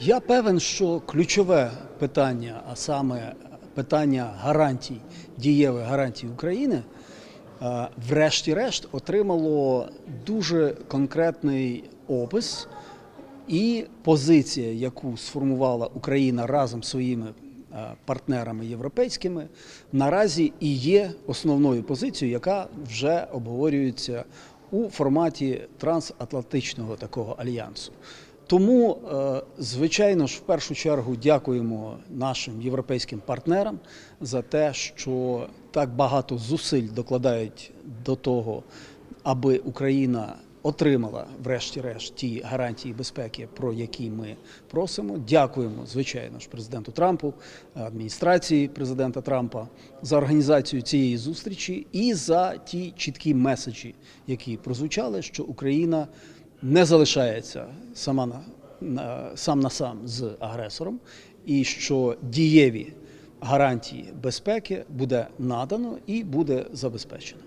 Я певен, що ключове питання, а саме питання гарантій, дієвих гарантій України, е, врешті-решт отримало дуже конкретний опис і позиція, яку сформувала Україна разом з своїми е, партнерами європейськими, наразі і є основною позицією, яка вже обговорюється у форматі трансатлантичного такого альянсу. Тому, е, звичайно ж, в першу чергу дякуємо нашим європейським партнерам за те, що так багато зусиль докладають до того, аби Україна отримала, врешті-решт, ті гарантії безпеки, про які ми просимо. Дякуємо, звичайно ж, президенту Трампу, адміністрації президента Трампа за організацію цієї зустрічі і за ті чіткі меседжі, які прозвучали, що Україна не залишається сама на, на сам на сам з агресором, і що дієві гарантії безпеки буде надано і буде забезпечено.